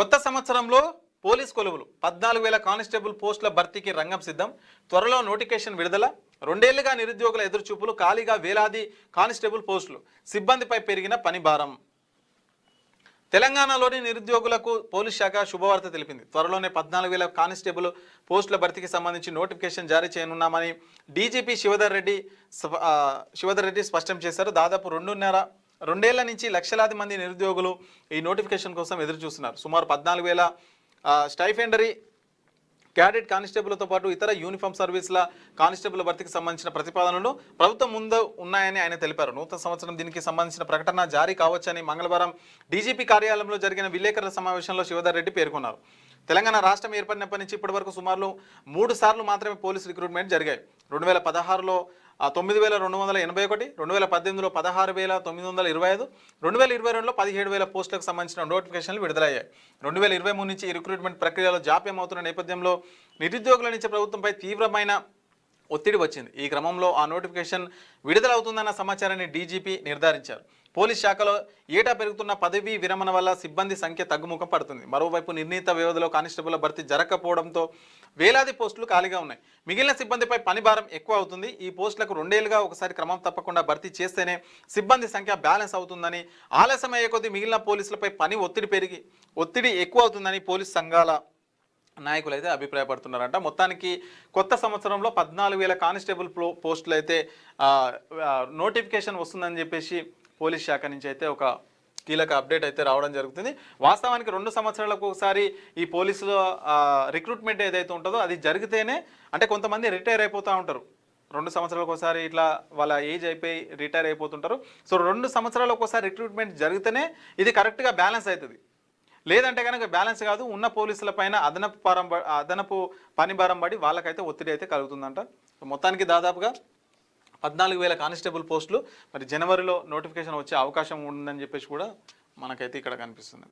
కొత్త సంవత్సరంలో పోలీస్ కొలువులు. పద్నాలుగు వేల కానిస్టేబుల్ పోస్టుల భర్తీకి రంగం సిద్ధం. త్వరలో నోటిఫికేషన్ విడుదల. రెండేళ్ళుగా నిరుద్యోగుల ఎదురుచూపులు ఖాళీగా వేలాది కానిస్టేబుల్ పోస్టులు. సిబ్బందిపై పెరిగిన పని భారం. తెలంగాణలోని నిరుద్యోగులకు పోలీస్ శాఖ శుభవార్త తెలిపింది. త్వరలోనే పద్నాలుగు వేల కానిస్టేబుల్ పోస్టుల భర్తీకి సంబంధించి నోటిఫికేషన్ జారీ చేయనున్నామని డీజీపీ శివధర్ రెడ్డి శివధర్ రెడ్డి స్పష్టం చేశారు. దాదాపు రెండున్నర రెండేళ్ళ నుంచి లక్షలాది మంది నిరుద్యోగులు ఈ నోటిఫికేషన్ కోసం ఎదురు చూస్తున్నారు సుమారు పద్నాలుగు వేల స్టైఫెండరీ క్యాడెట్ కానిస్టేబుల్తో పాటు ఇతర యూనిఫామ్ సర్వీసుల కానిస్టేబుల్ భర్తీకి సంబంధించిన ప్రతిపాదనలు ప్రభుత్వం ముందు ఉన్నాయని ఆయన తెలిపారు. నూతన సంవత్సరం దీనికి సంబంధించిన ప్రకటన జారీ కావచ్చని మంగళవారం డీజీపీ కార్యాలయంలో జరిగిన విలేకరుల సమావేశంలో శివధర్ రెడ్డి పేర్కొన్నారు. తెలంగాణ రాష్ట్రం ఏర్పడినప్పటి నుంచి ఇప్పటి వరకు సుమారు మూడు సార్లు మాత్రమే పోలీస్ రిక్రూట్మెంట్ జరిగాయి. రెండు వేల పదహారులో ఆ తొమ్మిది వేల రెండు వందల ఎనభై ఒకటి రెండు వేల పద్దెనిమిదిలో పదహారు వేల తొమ్మిది వందల ఇరవై ఐదు రెండు వేల ఇరవై రెండులో పదిహేడు వేల పోస్టులకు సంబంధించిన నోటిఫికేషన్లు విడుదలయ్యాయి. రెండు వేల ఇరవై మూడు నుంచి ఈ రిక్రూట్మెంట్ ప్రక్రియలో జాప్యం అవుతున్న నేపథ్యంలో నిరుద్యోగుల నుంచి ప్రభుత్వంపై తీవ్రమైన ఒత్తిడి వచ్చింది. ఈ క్రమంలో ఆ నోటిఫికేషన్ విడుదలవుతుందన్న సమాచారాన్ని డీజీపీ నిర్ధారించారు. పోలీస్ శాఖలో ఏటా పెరుగుతున్న పదవీ విరమణ వల్ల సిబ్బంది సంఖ్య తగ్గుముఖం పడుతుంది. మరోవైపు నిర్ణీత వ్యవధిలో కానిస్టేబుల్ భర్తీ జరగకపోవడంతో వేలాది పోస్టులు ఖాళీగా ఉన్నాయి. మిగిలిన సిబ్బందిపై పని భారం ఎక్కువ అవుతుంది. ఈ పోస్టులకు రెండేళ్ళుగా ఒకసారి క్రమం తప్పకుండా భర్తీ చేస్తేనే సిబ్బంది సంఖ్య బ్యాలెన్స్ అవుతుందని ఆలస్యం అయ్యే కొద్దీ మిగిలిన పోలీసులపై పని ఒత్తిడి పెరిగి ఒత్తిడి ఎక్కువ అవుతుందని పోలీస్ సంఘాల నాయకులు అయితే అభిప్రాయపడుతున్నారంట. మొత్తానికి కొత్త సంవత్సరంలో పద్నాలుగు వేల కానిస్టేబుల్ పో- పోస్టులు అయితే నోటిఫికేషన్ వస్తుందని చెప్పేసి పోలీస్ శాఖ నుంచి అయితే ఒక కీలక అప్డేట్ అయితే రావడం జరుగుతుంది. వాస్తవానికి రెండు సంవత్సరాలకు ఒకసారి ఈ పోలీసుల రిక్రూట్మెంట్ ఏదైతే ఉంటుందో అది జరిగితేనే అంటే కొంతమంది రిటైర్ అయిపోతూ ఉంటారు. రెండు సంవత్సరాలకు ఒకసారి ఇట్లా వాళ్ళ ఏజ్ అయిపోయి రిటైర్ అయిపోతుంటారు. సో రెండు సంవత్సరాలకు ఒకసారి రిక్రూట్మెంట్ జరిగితేనే ఇది కరెక్ట్గా బ్యాలెన్స్ అవుతుంది. లేదంటే కనుక బ్యాలెన్స్ కాదు ఉన్న పోలీసుల పైన అదనపు పారం అదనపు పనిభారం పడి వాళ్ళకైతే ఒత్తిడి అయితే కలుగుతుందంట. మొత్తానికి దాదాపుగా పద్నాలుగు వేల కానిస్టేబుల్ పోస్టులు మరి జనవరిలో నోటిఫికేషన్ వచ్చే అవకాశం ఉందని చెప్పేసి కూడా మనకైతే ఇక్కడ కనిపిస్తుంది.